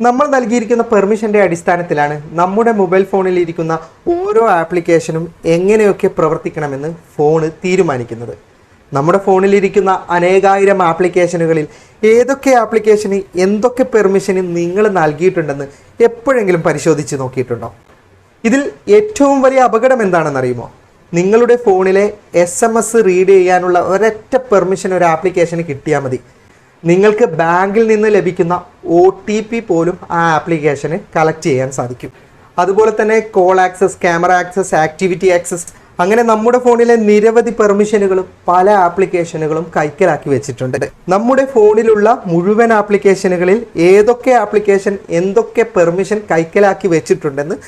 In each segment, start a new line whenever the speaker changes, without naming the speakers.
നമ്മൾ നൽകിയിരിക്കുന്ന പെർമിഷന്റെ അടിസ്ഥാനത്തിലാണ് നമ്മുടെ മൊബൈൽ ഫോണിൽ ഇരിക്കുന്ന ഓരോ ആപ്ലിക്കേഷനും എങ്ങനെയൊക്കെ പ്രവർത്തിക്കണമെന്ന് ഫോണ് തീരുമാനിക്കുന്നത്. നമ്മുടെ ഫോണിലിരിക്കുന്ന അനേകായിരം ആപ്ലിക്കേഷനുകളിൽ ഏതൊക്കെ ആപ്ലിക്കേഷന് എന്തൊക്കെ പെർമിഷന് നിങ്ങൾ നൽകിയിട്ടുണ്ടെന്ന് എപ്പോഴെങ്കിലും പരിശോധിച്ച് നോക്കിയിട്ടുണ്ടോ? ഇതിൽ ഏറ്റവും വലിയ അപകടം എന്താണെന്നറിയുമോ? നിങ്ങളുടെ ഫോണിലെ എസ് എം എസ് റീഡ് ചെയ്യാനുള്ള ഒരൊറ്റ പെർമിഷൻ ഒരു ആപ്ലിക്കേഷന് കിട്ടിയാൽ മതി. നിങ്ങൾക്ക് ബാങ്കിൽ നിന്ന് ലഭിക്കുന്ന ഒ ടി പി പോലും ആ ആപ്ലിക്കേഷന് കളക്ട് ചെയ്യാൻ സാധിക്കും. അതുപോലെ തന്നെ call access camera access activity access അങ്ങനെ നമ്മുടെ ഫോണിലെ നിരവധി പെർമിഷനുകളും പല ആപ്ലിക്കേഷനുകളും കൈക്കലാക്കി വെച്ചിട്ടുണ്ട്. നമ്മുടെ ഫോണിലുള്ള മുഴുവൻ ആപ്ലിക്കേഷനുകളിൽ ഏതൊക്കെ ആപ്ലിക്കേഷൻ എന്തൊക്കെ പെർമിഷൻ കൈക്കലാക്കി വെച്ചിട്ടുണ്ടെന്ന്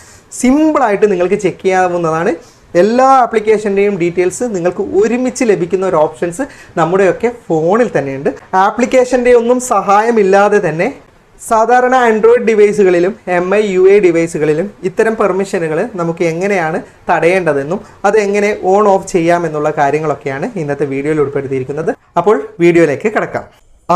സിമ്പിളായിട്ട് നിങ്ങൾക്ക് ചെക്ക് ചെയ്യാവുന്നതാണ്. എല്ലാ ആപ്ലിക്കേഷന്റെയും ഡീറ്റെയിൽസ് നിങ്ങൾക്ക് ഒരുമിച്ച് ലഭിക്കുന്ന ഒരു ഓപ്ഷൻസ് നമ്മുടെയൊക്കെ ഫോണിൽ തന്നെയുണ്ട്. ആപ്ലിക്കേഷന്റെ ഒന്നും സഹായമില്ലാതെ തന്നെ സാധാരണ ആൻഡ്രോയിഡ് ഡിവൈസുകളിലും എം ഐ യു എ ഡിവൈസുകളിലും ഇത്തരം പെർമിഷനുകൾ നമുക്ക് എങ്ങനെയാണ് തടയേണ്ടതെന്നും അത് എങ്ങനെ ഓൺ ഓഫ് ചെയ്യാമെന്നുള്ള കാര്യങ്ങളൊക്കെയാണ് ഇന്നത്തെ വീഡിയോയിൽ ഉൾപ്പെടുത്തിയിരിക്കുന്നത്. അപ്പോൾ വീഡിയോയിലേക്ക് കിടക്കാം.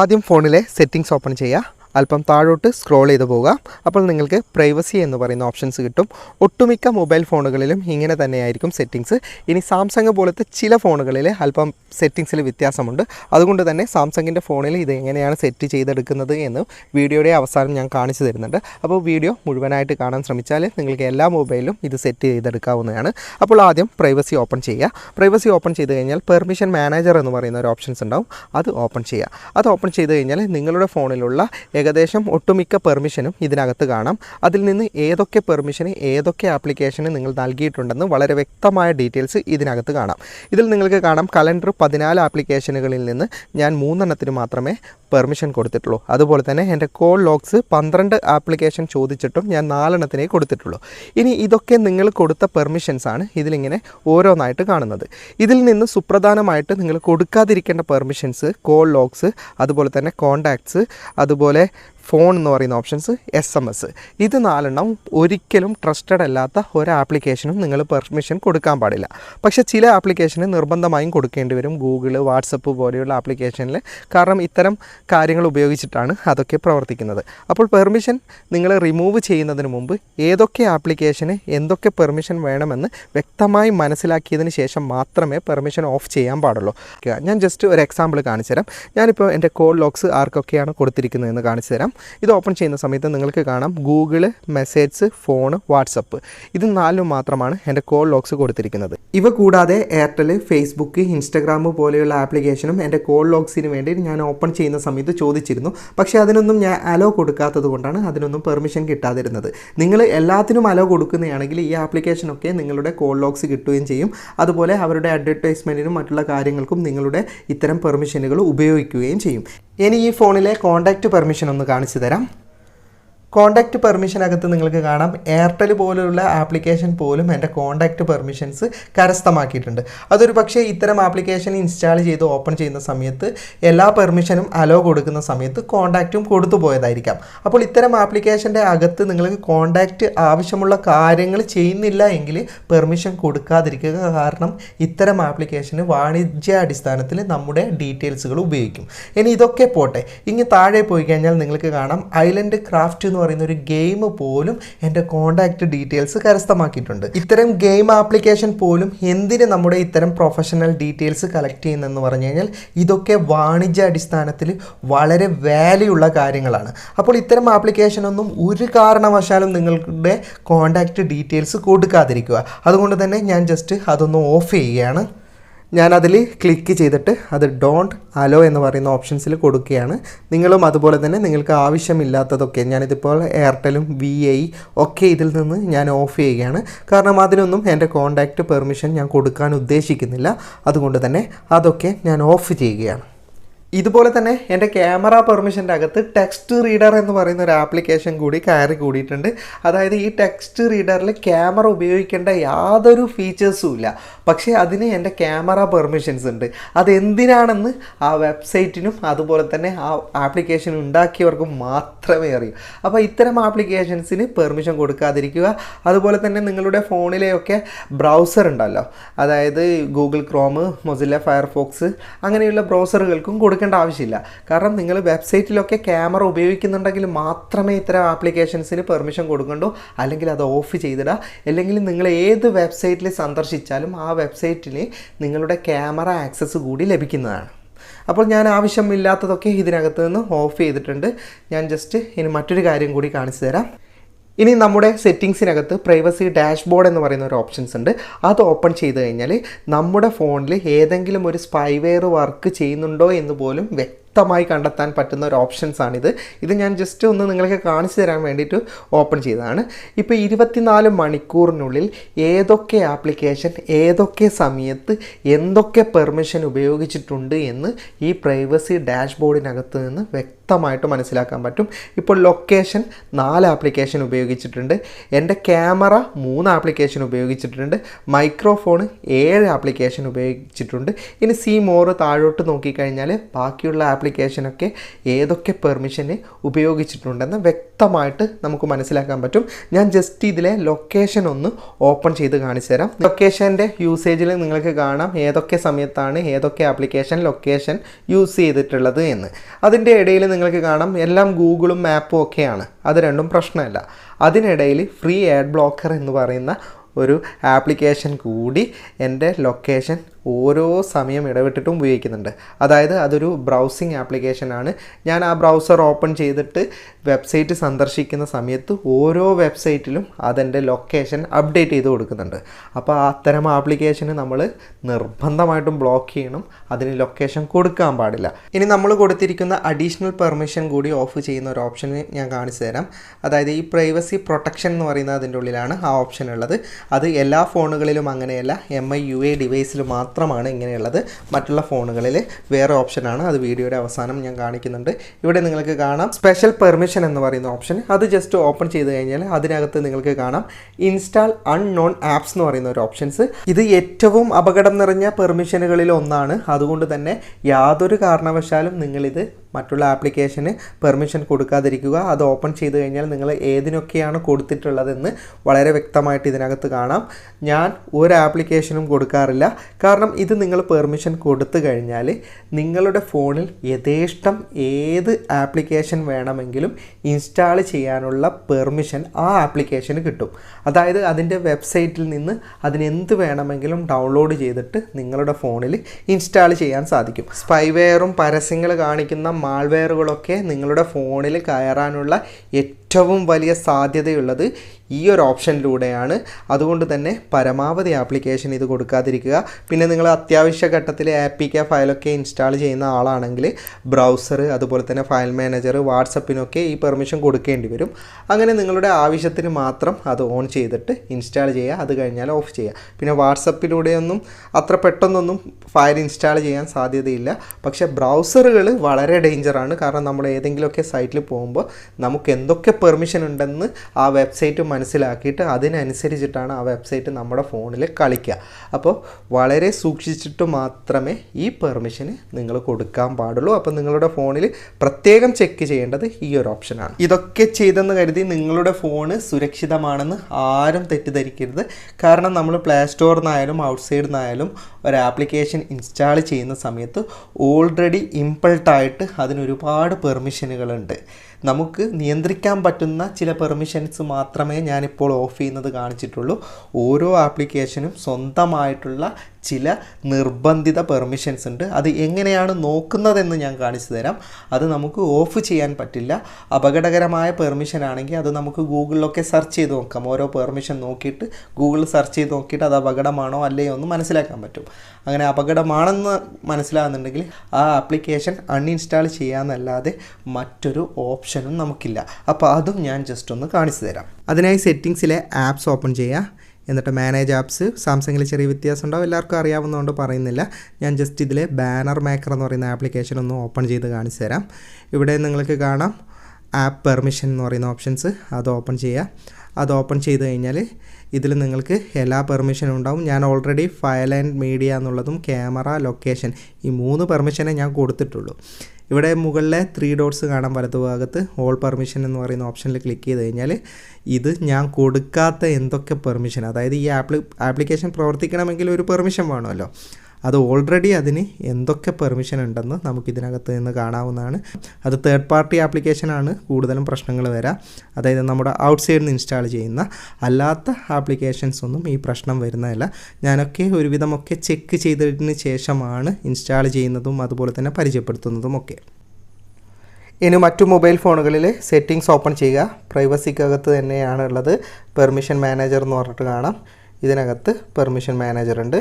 ആദ്യം ഫോണിലെ സെറ്റിംഗ്സ് ഓപ്പൺ ചെയ്യുക അല്പം താഴോട്ട് സ്ക്രോൾ ചെയ്ത് പോവുക. അപ്പോൾ നിങ്ങൾക്ക് പ്രൈവസി എന്ന് പറയുന്ന ഓപ്ഷൻസ് കിട്ടും. ഒട്ടുമിക്ക മൊബൈൽ ഫോണുകളിലും ഇങ്ങനെ തന്നെയായിരിക്കും സെറ്റിങ്സ് ഇനി സാംസങ് പോലത്തെ ചില ഫോണുകളിൽ അല്പം സെറ്റിങ്സിൽ വ്യത്യാസമുണ്ട്. അതുകൊണ്ട് തന്നെ സാംസങ്ങിന്റെ ഫോണിൽ ഇത് എങ്ങനെയാണ് സെറ്റ് ചെയ്തെടുക്കുന്നത് എന്ന് വീഡിയോയുടെ അവസാനം ഞാൻ കാണിച്ചു തരുന്നുണ്ട്. അപ്പോൾ വീഡിയോ മുഴുവനായിട്ട് കാണാൻ ശ്രമിച്ചാൽ നിങ്ങൾക്ക് എല്ലാ മൊബൈലിലും ഇത് സെറ്റ് ചെയ്തെടുക്കാവുന്നതാണ്. അപ്പോൾ ആദ്യം പ്രൈവസി ഓപ്പൺ ചെയ്യുക. പ്രൈവസി ഓപ്പൺ ചെയ്ത് കഴിഞ്ഞാൽ പെർമിഷൻ മാനേജർ എന്ന് പറയുന്ന ഒരു ഓപ്ഷൻസ് ഉണ്ടാവും. അത് ഓപ്പൺ ചെയ്യുക. അത് ഓപ്പൺ ചെയ്ത് കഴിഞ്ഞാൽ നിങ്ങളുടെ ഫോണിലുള്ള ഏകദേശം ഒട്ടുമിക്ക പെർമിഷനും ഇതിനകത്ത് കാണാം. അതിൽ നിന്ന് ഏതൊക്കെ പെർമിഷന് ഏതൊക്കെ ആപ്ലിക്കേഷന് നിങ്ങൾ നൽകിയിട്ടുണ്ടെന്ന് വളരെ വ്യക്തമായ ഡീറ്റെയിൽസ് ഇതിനകത്ത് കാണാം. ഇതിൽ നിങ്ങൾക്ക് കാണാം കലണ്ടർ പതിനാല് ആപ്ലിക്കേഷനുകളിൽ നിന്ന് ഞാൻ മൂന്നെണ്ണത്തിന് മാത്രമേ പെർമിഷൻ കൊടുത്തിട്ടുള്ളൂ. അതുപോലെ തന്നെ എന്റെ കോൾ ലോക്സ് പന്ത്രണ്ട് ആപ്ലിക്കേഷൻ ചോദിച്ചിട്ടും ഞാൻ നാലെണ്ണത്തിനേ കൊടുത്തിട്ടുള്ളൂ. ഇനി ഇതൊക്കെ നിങ്ങൾ കൊടുത്ത പെർമിഷൻസ് ആണ് ഇതിലിങ്ങനെ ഓരോന്നായിട്ട് കാണുന്നത്. ഇതിൽ നിന്ന് സുപ്രധാനമായിട്ട് നിങ്ങൾ കൊടുക്കാതിരിക്കേണ്ട പെർമിഷൻസ് കോൾ ലോക്സ് അതുപോലെ തന്നെ കോണ്ടാക്ട്സ് അതുപോലെ ഫോൺ എന്ന് പറയുന്ന ഓപ്ഷൻസ് എസ് എം എസ് ഇത് നാലെണ്ണം ഒരിക്കലും ട്രസ്റ്റഡ് അല്ലാത്ത ഒരു ആപ്ലിക്കേഷനും നിങ്ങൾ പെർമിഷൻ കൊടുക്കാൻ പാടില്ല. പക്ഷേ ചില ആപ്ലിക്കേഷന് നിർബന്ധമായും കൊടുക്കേണ്ടി വരും. ഗൂഗിൾ വാട്സപ്പ് പോലെയുള്ള ആപ്ലിക്കേഷനിൽ കാരണം ഇത്തരം കാര്യങ്ങൾ ഉപയോഗിച്ചിട്ടാണ് അതൊക്കെ പ്രവർത്തിക്കുന്നത്. അപ്പോൾ പെർമിഷൻ നിങ്ങൾ റിമൂവ് ചെയ്യുന്നതിന് മുമ്പ് ഏതൊക്കെ ആപ്ലിക്കേഷന് എന്തൊക്കെ പെർമിഷൻ വേണമെന്ന് വ്യക്തമായി മനസ്സിലാക്കിയതിന് ശേഷം മാത്രമേ പെർമിഷൻ ഓഫ് ചെയ്യാൻ പാടുള്ളൂ. ഞാൻ ജസ്റ്റ് ഒരു എക്സാമ്പിൾ കാണിച്ചു തരാം ഞാനിപ്പോൾ എന്റെ കോൾ ലോക്സ് ആർക്കൊക്കെയാണ് കൊടുത്തിരിക്കുന്നതെന്ന് കാണിച്ചു തരാം ഇത് ഓപ്പൺ ചെയ്യുന്ന സമയത്ത് നിങ്ങൾക്ക് കാണാം ഗൂഗിൾ മെസ്സേജ് ഫോൺ വാട്സപ്പ്. ഇത് നാലും മാത്രമാണ് എന്റെ കോൾ ലോക്സ് കൊടുത്തിരിക്കുന്നത്. ഇവ കൂടാതെ എയർടെൽ ഫേസ്ബുക്ക് ഇൻസ്റ്റഗ്രാം പോലെയുള്ള ആപ്ലിക്കേഷനും എന്റെ കോൾ ലോക്സിന് വേണ്ടി ഞാൻ ഓപ്പൺ ചെയ്യുന്ന സമയത്ത് ചോദിച്ചിരുന്നു. പക്ഷേ അതിനൊന്നും ഞാൻ അലോ കൊടുക്കാത്തത് കൊണ്ടാണ് അതിനൊന്നും പെർമിഷൻ കിട്ടാതിരുന്നത്. നിങ്ങൾ എല്ലാത്തിനും അലോ കൊടുക്കുന്നതാണെങ്കിൽ ഈ ആപ്ലിക്കേഷനൊക്കെ നിങ്ങളുടെ കോൾ ലോക്സ് കിട്ടുകയും ചെയ്യും. അതുപോലെ അവരുടെ അഡ്വർടൈസ്മെന്റിനും മറ്റുള്ള കാര്യങ്ങൾക്കും നിങ്ങളുടെ ഇത്തരം പെർമിഷനുകൾ ഉപയോഗിക്കുകയും ചെയ്യും. ഇനി ഈ ഫോണിലെ കോണ്ടാക്റ്റ് പെർമിഷൻ ഒന്ന് കാണിച്ചു തരാം കോണ്ടാക്റ്റ് പെർമിഷനകത്ത് നിങ്ങൾക്ക് കാണാം. എയർടെൽ പോലുള്ള ആപ്ലിക്കേഷൻ പോലും എന്റെ കോണ്ടാക്റ്റ് പെർമിഷൻസ് കരസ്ഥമാക്കിയിട്ടുണ്ട്. അതൊരു പക്ഷേ ഇത്തരം ആപ്ലിക്കേഷൻ ഇൻസ്റ്റാൾ ചെയ്ത് ഓപ്പൺ ചെയ്യുന്ന സമയത്ത് എല്ലാ പെർമിഷനും അലോ കൊടുക്കുന്ന സമയത്ത് കോണ്ടാക്റ്റും കൊടുത്തു പോയതായിരിക്കാം. അപ്പോൾ ഇത്തരം ആപ്ലിക്കേഷന്റെ അകത്ത് നിങ്ങൾക്ക് കോണ്ടാക്റ്റ് ആവശ്യമുള്ള കാര്യങ്ങൾ ചെയ്യുന്നില്ല എങ്കിൽ പെർമിഷൻ കൊടുക്കാതിരിക്കുക കാരണം ഇത്തരം ആപ്ലിക്കേഷന് വാണിജ്യ അടിസ്ഥാനത്തിൽ നമ്മുടെ ഡീറ്റെയിൽസുകൾ ഉപയോഗിക്കും. ഇനി ഇതൊക്കെ പോട്ടെ. ഇനി താഴെ പോയി കഴിഞ്ഞാൽ നിങ്ങൾക്ക് കാണാം. ഐലൻഡ് ക്രാഫ്റ്റ് എന്ന് പറയുന്ന ഒരു ഗെയിം പോലും എന്റെ കോണ്ടാക്റ്റ് ഡീറ്റെയിൽസ് കരസ്ഥമാക്കിയിട്ടുണ്ട്. ഇത്തരം ഗെയിം ആപ്ലിക്കേഷൻ പോലും എന്തിന് നമ്മുടെ ഇത്തരം പ്രൊഫഷണൽ ഡീറ്റെയിൽസ് കളക്ട് ചെയ്യുന്നതെന്ന് പറഞ്ഞു കഴിഞ്ഞാൽ ഇതൊക്കെ വാണിജ്യ അടിസ്ഥാനത്തിൽ വളരെ വാല്യൂ ഉള്ള കാര്യങ്ങളാണ്. അപ്പോൾ ഇത്തരം ആപ്ലിക്കേഷനൊന്നും ഒരു കാരണവശാലും നിങ്ങളുടെ കോണ്ടാക്റ്റ് ഡീറ്റെയിൽസ് കൊടുക്കാതിരിക്കുക. അതുകൊണ്ട് തന്നെ ഞാൻ ജസ്റ്റ് അതൊന്ന് ഓഫ് ചെയ്യുകയാണ്. ഞാനതിൽ ക്ലിക്ക് ചെയ്തിട്ട് അത് ഡോണ്ട് അലോ എന്ന് പറയുന്ന ഓപ്ഷൻസിൽ കൊടുക്കുകയാണ്. നിങ്ങളും അതുപോലെ തന്നെ നിങ്ങൾക്ക് ആവശ്യമില്ലാത്തതൊക്കെ ഞാനിതിപ്പോൾ എയർടെലും വി ഐ ഒക്കെ ഇതിൽ നിന്ന് ഞാൻ ഓഫ് ചെയ്യുകയാണ്. കാരണം അതിനൊന്നും എന്റെ കോണ്ടാക്റ്റ് പെർമിഷൻ ഞാൻ കൊടുക്കാൻ ഉദ്ദേശിക്കുന്നില്ല. അതുകൊണ്ട് തന്നെ അതൊക്കെ ഞാൻ ഓഫ് ചെയ്യുകയാണ്. ഇതുപോലെ തന്നെ എന്റെ ക്യാമറ പെർമിഷന്റെ അകത്ത് ടെക്സ്റ്റ് റീഡർ എന്ന് പറയുന്ന ഒരു ആപ്ലിക്കേഷൻ കൂടി കയറി കൂടിയിട്ടുണ്ട്. അതായത് ഈ ടെക്സ്റ്റ് റീഡറിൽ ക്യാമറ ഉപയോഗിക്കേണ്ട യാതൊരു ഫീച്ചേഴ്സും ഇല്ല. പക്ഷേ അതിന് എന്റെ ക്യാമറ പെർമിഷൻസ് ഉണ്ട്. അതെന്തിനാണെന്ന് ആ വെബ്സൈറ്റിനും അതുപോലെ തന്നെ ആ ആപ്ലിക്കേഷൻ ഉണ്ടാക്കിയവർക്കും മാത്രമേ അറിയൂ. അപ്പോൾ ഇത്തരം ആപ്ലിക്കേഷൻസിന് പെർമിഷൻ കൊടുക്കാതിരിക്കുക. അതുപോലെ തന്നെ നിങ്ങളുടെ ഫോണിലെയൊക്കെ ബ്രൗസർ ഉണ്ടല്ലോ. അതായത് ഗൂഗിൾ ക്രോം മൊസില്ല ഫയർഫോക്സ് അങ്ങനെയുള്ള ബ്രൗസറുകൾക്കും കൊടുക്കുക കൊടുക്കേണ്ട ആവശ്യമില്ല. കാരണം നിങ്ങൾ വെബ്സൈറ്റിലൊക്കെ ക്യാമറ ഉപയോഗിക്കുന്നുണ്ടെങ്കിൽ മാത്രമേ ഇത്തരം ആപ്ലിക്കേഷൻസിന് പെർമിഷൻ കൊടുക്കണ്ടോ. അല്ലെങ്കിൽ അത് ഓഫ് ചെയ്തിടുക അല്ലെങ്കിൽ നിങ്ങൾ ഏത് വെബ്സൈറ്റിൽ സന്ദർശിച്ചാലും ആ വെബ്സൈറ്റിൽ നിങ്ങളുടെ ക്യാമറ ആക്സസ് കൂടി ലഭിക്കുന്നതാണ്. അപ്പോൾ ഞാൻ ആവശ്യമില്ലാത്തതൊക്കെ ഇതിനകത്ത് നിന്ന് ഓഫ് ചെയ്തിട്ടുണ്ട്. ഞാൻ ജസ്റ്റ് ഇനി മറ്റൊരു കാര്യം കൂടി കാണിച്ചു തരാം. ഇനി നമ്മുടെ സെറ്റിങ്സിനകത്ത് പ്രൈവസി ഡാഷ്ബോർഡ് എന്ന് പറയുന്ന ഒരു ഓപ്ഷൻസ് ഉണ്ട്. അത് ഓപ്പൺ ചെയ്ത് കഴിഞ്ഞാൽ നമ്മുടെ ഫോണിൽ ഏതെങ്കിലും ഒരു സ്പൈവെയർ വർക്ക് ചെയ്യുന്നുണ്ടോ എന്ന് പോലും വ്യക്തമായി കണ്ടെത്താൻ പറ്റുന്ന ഒരു ഓപ്ഷൻസ് ആണിത്. ഇത് ഞാൻ ജസ്റ്റ് ഒന്ന് നിങ്ങൾക്ക് കാണിച്ചു തരാൻ വേണ്ടിയിട്ട് ഓപ്പൺ ചെയ്തതാണ്. ഇപ്പോൾ ഇരുപത്തിനാല് മണിക്കൂറിനുള്ളിൽ ഏതൊക്കെ ആപ്ലിക്കേഷൻ ഏതൊക്കെ സമയത്ത് എന്തൊക്കെ പെർമിഷൻ ഉപയോഗിച്ചിട്ടുണ്ട് എന്ന് ഈ പ്രൈവസി ഡാഷ്ബോർഡിനകത്ത് നിന്ന് വ്യക്തമായിട്ട് മനസ്സിലാക്കാൻ പറ്റും. ഇപ്പോൾ ലൊക്കേഷൻ നാല് ആപ്ലിക്കേഷൻ ഉപയോഗിച്ചിട്ടുണ്ട്. എന്റെ ക്യാമറ മൂന്ന് ആപ്ലിക്കേഷൻ ഉപയോഗിച്ചിട്ടുണ്ട്. മൈക്രോഫോൺ ഏഴ് ആപ്ലിക്കേഷൻ ഉപയോഗിച്ചിട്ടുണ്ട്. ഇനി സി മോറ് താഴോട്ട് നോക്കിക്കഴിഞ്ഞാൽ ബാക്കിയുള്ള ആപ്ലിക്കേഷനൊക്കെ ഏതൊക്കെ പെർമിഷന് ഉപയോഗിച്ചിട്ടുണ്ടെന്ന് വ്യക്തമായിട്ട് നമുക്ക് മനസ്സിലാക്കാൻ പറ്റും. ഞാൻ ജസ്റ്റ് ഇതിലെ ലൊക്കേഷൻ ഒന്ന് ഓപ്പൺ ചെയ്ത് കാണിച്ചു തരാം. ലൊക്കേഷന്റെ യൂസേജിൽ നിങ്ങൾക്ക് കാണാം ഏതൊക്കെ സമയത്താണ് ഏതൊക്കെ ആപ്ലിക്കേഷൻ ലൊക്കേഷൻ യൂസ് ചെയ്തിട്ടുള്ളത് എന്ന്. അതിന്റെ ഇടയിൽ നിങ്ങൾക്ക് കാണാം എല്ലാം ഗൂഗിളും മാപ്പും ഒക്കെയാണ്. അത് രണ്ടും പ്രശ്നമല്ല. അതിനിടയിൽ ഫ്രീ ആഡ് ബ്ലോക്കർ എന്ന് പറയുന്ന ഒരു ആപ്ലിക്കേഷൻ കൂടി എന്റെ ലൊക്കേഷൻ ഓരോ സമയം ഇടവിട്ടിട്ടും ഉപയോഗിക്കുന്നുണ്ട്. അതായത് അതൊരു ബ്രൗസിങ് ആപ്ലിക്കേഷനാണ് ഞാൻ ആ ബ്രൗസർ ഓപ്പൺ ചെയ്തിട്ട് വെബ്സൈറ്റ് സന്ദർശിക്കുന്ന സമയത്ത് ഓരോ വെബ്സൈറ്റിലും അതെന്റെ ലൊക്കേഷൻ അപ്ഡേറ്റ് ചെയ്ത് കൊടുക്കുന്നുണ്ട്. അപ്പോൾ അത്തരം ആപ്ലിക്കേഷന് നമ്മൾ നിർബന്ധമായിട്ടും ബ്ലോക്ക് ചെയ്യണം. അതിന് ലൊക്കേഷൻ കൊടുക്കാൻ പാടില്ല. ഇനി നമ്മൾ കൊടുത്തിരിക്കുന്ന അഡീഷണൽ പെർമിഷൻ കൂടി ഓഫ് ചെയ്യുന്ന ഒരു ഓപ്ഷൻ ഞാൻ കാണിച്ചു തരാം. അതായത് ഈ പ്രൈവസി പ്രൊട്ടക്ഷൻ എന്ന് പറയുന്നത് അതിന്റെ ഉള്ളിലാണ് ആ ഓപ്ഷൻ ഉള്ളത്. അത് എല്ലാ ഫോണുകളിലും അങ്ങനെയല്ല എം ഐ യു എ ഡിവൈസിൽ മാത്രമാണ് ഇങ്ങനെയുള്ളത്. മറ്റുള്ള ഫോണുകളിൽ വേറെ ഓപ്ഷനാണ് അത് വീഡിയോയുടെ അവസാനം ഞാൻ കാണിക്കുന്നുണ്ട്. ഇവിടെ നിങ്ങൾക്ക് കാണാം സ്പെഷ്യൽ പെർമിഷൻ എന്ന് പറയുന്ന ഓപ്ഷൻ അത് ജസ്റ്റ് ഓപ്പൺ ചെയ്ത് കഴിഞ്ഞാൽ അതിനകത്ത് നിങ്ങൾക്ക് കാണാം ഇൻസ്റ്റാൾ അൺനോൺ ആപ്സ് എന്ന് പറയുന്ന ഒരു ഓപ്ഷൻസ് ഇത് ഏറ്റവും അപകടം നിറഞ്ഞ പെർമിഷനുകളിൽ ഒന്നാണ്. അതുകൊണ്ട് തന്നെ യാതൊരു കാരണവശാലും നിങ്ങളിത് മറ്റുള്ള ആപ്ലിക്കേഷന് പെർമിഷൻ കൊടുക്കാതിരിക്കുക അത് ഓപ്പൺ ചെയ്ത് കഴിഞ്ഞാൽ നിങ്ങൾ ഏതിനൊക്കെയാണ് കൊടുത്തിട്ടുള്ളതെന്ന് വളരെ വ്യക്തമായിട്ട് ഇതിനകത്ത് കാണാം. ഞാൻ ഒരു ആപ്ലിക്കേഷനും കൊടുക്കാറില്ല. കാരണം ഇത് നിങ്ങൾ പെർമിഷൻ കൊടുത്തു കഴിഞ്ഞാൽ നിങ്ങളുടെ ഫോണിൽ യഥേഷ്ടം ഏത് ആപ്ലിക്കേഷൻ വേണമെങ്കിലും ഇൻസ്റ്റാൾ ചെയ്യാനുള്ള പെർമിഷൻ ആ ആപ്ലിക്കേഷന് കിട്ടും. അതായത് അതിന്റെ വെബ്സൈറ്റിൽ നിന്ന് അതിനെന്ത് വേണമെങ്കിലും ഡൗൺലോഡ് ചെയ്തിട്ട് നിങ്ങളുടെ ഫോണിൽ ഇൻസ്റ്റാൾ ചെയ്യാൻ സാധിക്കും. സ്പൈവെയറും പരസ്യങ്ങൾ കാണിക്കുന്ന മാൾവെയറുകളൊക്കെ നിങ്ങളുടെ ഫോണിൽ കയറാനുള്ള ഏറ്റവും വലിയ സാധ്യതയുള്ളത് ഈ ഒരു ഓപ്ഷനിലൂടെയാണ്. അതുകൊണ്ട് തന്നെ പരമാവധി ആപ്ലിക്കേഷൻ ഇത് കൊടുക്കാതിരിക്കുക. പിന്നെ നിങ്ങൾ അത്യാവശ്യ ഘട്ടത്തിൽ ആപ്പിക്ക ഫയലൊക്കെ ഇൻസ്റ്റാൾ ചെയ്യുന്ന ആളാണെങ്കിൽ ബ്രൗസർ അതുപോലെ തന്നെ ഫയൽ മാനേജർ വാട്സപ്പിനൊക്കെ ഈ പെർമിഷൻ കൊടുക്കേണ്ടി വരും. അങ്ങനെ നിങ്ങളുടെ ആവശ്യത്തിന് മാത്രം അത് ഓൺ ചെയ്തിട്ട് ഇൻസ്റ്റാൾ ചെയ്യുക. അത് കഴിഞ്ഞാൽ ഓഫ് ചെയ്യുക. പിന്നെ വാട്സപ്പിലൂടെയൊന്നും അത്ര പെട്ടെന്നൊന്നും ഫയൽ ഇൻസ്റ്റാൾ ചെയ്യാൻ സാധ്യതയില്ല. പക്ഷേ ബ്രൗസറുകൾ വളരെ ഡേഞ്ചറാണ്. കാരണം നമ്മൾ ഏതെങ്കിലുമൊക്കെ സൈറ്റിൽ പോകുമ്പോൾ നമുക്ക് എന്തൊക്കെ പെർമിഷൻ ഉണ്ടെന്ന് ആ വെബ്സൈറ്റ് മനസ്സിലാക്കിയിട്ട് അതിനനുസരിച്ചിട്ടാണ് ആ വെബ്സൈറ്റ് നമ്മുടെ ഫോണിൽ കളിക്കുക അപ്പോൾ വളരെ സൂക്ഷിച്ചിട്ട് മാത്രമേ ഈ പെർമിഷന് നിങ്ങൾ കൊടുക്കാൻ പാടുള്ളൂ. അപ്പോൾ നിങ്ങളുടെ ഫോണിൽ പ്രത്യേകം ചെക്ക് ചെയ്യേണ്ടത് ഈ ഒരു ഓപ്ഷനാണ് ഇതൊക്കെ ചെയ്തെന്ന് കരുതി നിങ്ങളുടെ ഫോണ് സുരക്ഷിതമാണെന്ന് ആരും തെറ്റിദ്ധരിക്കരുത്. കാരണം നമ്മൾ പ്ലേ സ്റ്റോറിൽ നിന്നായാലും ഔട്ട്സൈഡിൽ നിന്നായാലും ഒരു ആപ്ലിക്കേഷൻ ഇൻസ്റ്റാൾ ചെയ്യുന്ന സമയത്ത് ഓൾറെഡി ഇമ്പൾട്ടായിട്ട് അതിനൊരുപാട് പെർമിഷനുകളുണ്ട് നമുക്ക് നിയന്ത്രിക്കാൻ പറ്റുന്ന ചില പെർമിഷൻസ് മാത്രമേ ഞാനിപ്പോൾ ഓഫ് ചെയ്യുന്നത് കാണിച്ചിട്ടുള്ളൂ. ഓരോ ആപ്ലിക്കേഷനും സ്വന്തമായിട്ടുള്ള ചില നിർബന്ധിത പെർമിഷൻസ് ഉണ്ട്. അത് എങ്ങനെയാണ് നോക്കുന്നതെന്ന് ഞാൻ കാണിച്ചു തരാം. അത് നമുക്ക് ഓഫ് ചെയ്യാൻ പറ്റില്ല. അപകടകരമായ പെർമിഷൻ ആണെങ്കിൽ അത് നമുക്ക് ഗൂഗിളിലൊക്കെ സെർച്ച് ചെയ്ത് നോക്കാം. ഓരോ പെർമിഷൻ നോക്കിയിട്ട് ഗൂഗിളിൽ സെർച്ച് ചെയ്ത് നോക്കിയിട്ട് അത് അപകടമാണോ അല്ലയോ എന്ന് മനസ്സിലാക്കാൻ പറ്റും. അങ്ങനെ അപകടമാണെന്ന് മനസ്സിലാകുന്നുണ്ടെങ്കിൽ ആ ആപ്ലിക്കേഷൻ അൺഇൻസ്റ്റാൾ ചെയ്യാമെന്നല്ലാതെ മറ്റൊരു ഓപ്ഷനും നമുക്കില്ല. അപ്പോൾ അതും ഞാൻ ജസ്റ്റ് ഒന്ന് കാണിച്ചു തരാം. അതിനായി സെറ്റിങ്സിലെ ആപ്സ് ഓപ്പൺ ചെയ്യുക. എന്നിട്ട് മാനേജ് ആപ്സ് സാംസങ്ങിൽ ചെറിയ വ്യത്യാസം ഉണ്ടാവും എല്ലാവർക്കും അറിയാവുന്നതുകൊണ്ട് പറയുന്നില്ല. ഞാൻ ജസ്റ്റ് ഇതിൽ ബാനർ മേക്കർ എന്ന് പറയുന്ന ആപ്ലിക്കേഷൻ ഒന്ന് ഓപ്പൺ ചെയ്ത് കാണിച്ചു തരാം. ഇവിടെ നിങ്ങൾക്ക് കാണാം ആപ്പ് പെർമിഷൻ എന്ന് പറയുന്ന ഓപ്ഷൻസ് അത് ഓപ്പൺ ചെയ്യുക അത് ഓപ്പൺ ചെയ്ത് കഴിഞ്ഞാൽ ഇതിൽ നിങ്ങൾക്ക് എല്ലാ പെർമിഷനും ഉണ്ടാവും. ഞാൻ ഓൾറെഡി ഫയൽ ആൻഡ് മീഡിയ എന്നുള്ളതും ക്യാമറ ലൊക്കേഷൻ ഈ മൂന്ന് പെർമിഷനെ ഞാൻ കൊടുത്തിട്ടുള്ളൂ. ഇവിടെ മുകളിലെ ത്രീ ഡോട്ട്സ് കാണാൻ വലതുഭാഗത്ത് ഓൾ പെർമിഷൻ എന്ന് പറയുന്ന ഓപ്ഷനിൽ ക്ലിക്ക് ചെയ്ത് കഴിഞ്ഞാൽ ഇത് ഞാൻ കൊടുക്കാത്ത എന്തൊക്കെ പെർമിഷൻ അതായത് ഈ ആപ്ലി ആപ്ലിക്കേഷൻ പ്രവർത്തിക്കണമെങ്കിൽ ഒരു പെർമിഷൻ വേണമല്ലോ. അത് ഓൾറെഡി അതിന് എന്തൊക്കെ പെർമിഷൻ ഉണ്ടെന്ന് നമുക്ക് ഇതിനകത്ത് നിന്ന് കാണാവുന്നതാണ്. അത് തേർഡ് പാർട്ടി ആപ്ലിക്കേഷനാണ് കൂടുതലും പ്രശ്നങ്ങൾ വരാം. അതായത് നമ്മുടെ ഔട്ട്സൈഡിൽ നിന്ന് ഇൻസ്റ്റാൾ ചെയ്യുന്ന അല്ലാത്ത ആപ്ലിക്കേഷൻസ് ഒന്നും ഈ പ്രശ്നം വരുന്നതല്ല. ഞാനൊക്കെ ഒരുവിധമൊക്കെ ചെക്ക് ചെയ്തതിന് ശേഷമാണ് ഇൻസ്റ്റാൾ ചെയ്യുന്നതും അതുപോലെ തന്നെ പരിചയപ്പെടുത്തുന്നതും ഒക്കെ. ഇനി മറ്റു മൊബൈൽ ഫോണുകളിൽ സെറ്റിങ്സ് ഓപ്പൺ ചെയ്യുക. പ്രൈവസിക്കകത്ത് തന്നെയാണ് ഉള്ളത് പെർമിഷൻ മാനേജർ എന്ന് പറഞ്ഞിട്ട് കാണാം. ഇതിനകത്ത് പെർമിഷൻ മാനേജർ ഉണ്ട്.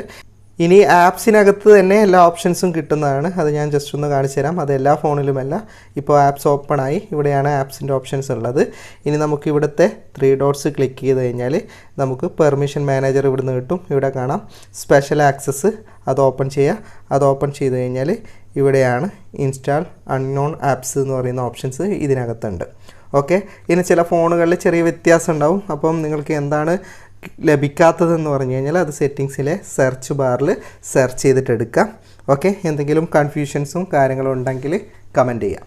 ഇനി ആപ്സിനകത്ത് തന്നെ എല്ലാ ഓപ്ഷൻസും കിട്ടുന്നതാണ്. അത് ഞാൻ ജസ്റ്റ് ഒന്ന് കാണിച്ചു തരാം. അത് എല്ലാ ഫോണിലുമല്ല. ഇപ്പോൾ ആപ്സ് ഓപ്പൺ ആയി. ഇവിടെയാണ് ആപ്സിന്റെ ഓപ്ഷൻസ് ഉള്ളത്. ഇനി നമുക്ക് ഇവിടുത്തെ ത്രീ ഡോട്ട്സ് ക്ലിക്ക് ചെയ്ത് കഴിഞ്ഞാൽ നമുക്ക് പെർമിഷൻ മാനേജർ ഇവിടുന്ന് കിട്ടും. ഇവിടെ കാണാം. സ്പെഷ്യൽ ആക്സസ് അത് ഓപ്പൺ ചെയ്യുക അത് ഓപ്പൺ ചെയ്ത് കഴിഞ്ഞാൽ ഇവിടെയാണ് ഇൻസ്റ്റാൾ അൺനോൺ ആപ്സ് എന്ന് പറയുന്ന ഓപ്ഷൻസ് ഇതിനകത്തുണ്ട്. ഓക്കെ ഇനി ചില ഫോണുകളിൽ ചെറിയ വ്യത്യാസം ഉണ്ടാവും. അപ്പം നിങ്ങൾക്ക് എന്താണ് ലഭിക്കാത്തതെന്ന് പറഞ്ഞു കഴിഞ്ഞാൽ അത് സെറ്റിങ്സിലെ സെർച്ച് ബാറിൽ സെർച്ച് ചെയ്തിട്ട് എടുക്കാം ഓക്കെ എന്തെങ്കിലും കൺഫ്യൂഷൻസും കാര്യങ്ങളും ഉണ്ടെങ്കിൽ കമന്റ് ചെയ്യാം.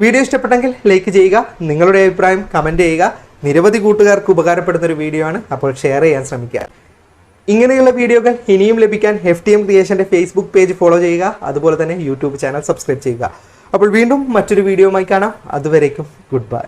വീഡിയോ ഇഷ്ടപ്പെട്ടെങ്കിൽ ലൈക്ക് ചെയ്യുക നിങ്ങളുടെ അഭിപ്രായം കമന്റ് ചെയ്യുക. നിരവധി കൂട്ടുകാർക്ക് ഉപകാരപ്പെടുന്ന ഒരു വീഡിയോ ആണ്. അപ്പോൾ ഷെയർ ചെയ്യാൻ ശ്രമിക്കുക. ഇങ്ങനെയുള്ള വീഡിയോകൾ ഇനിയും ലഭിക്കാൻ എഫ് ടി എം ക്രിയേഷന്റെ ഫേസ്ബുക്ക് പേജ് ഫോളോ ചെയ്യുക. അതുപോലെ തന്നെ യൂട്യൂബ് ചാനൽ സബ്സ്ക്രൈബ് ചെയ്യുക. അപ്പോൾ വീണ്ടും മറ്റൊരു വീഡിയോയുമായി കാണാം. അതുവരേക്കും ഗുഡ് ബൈ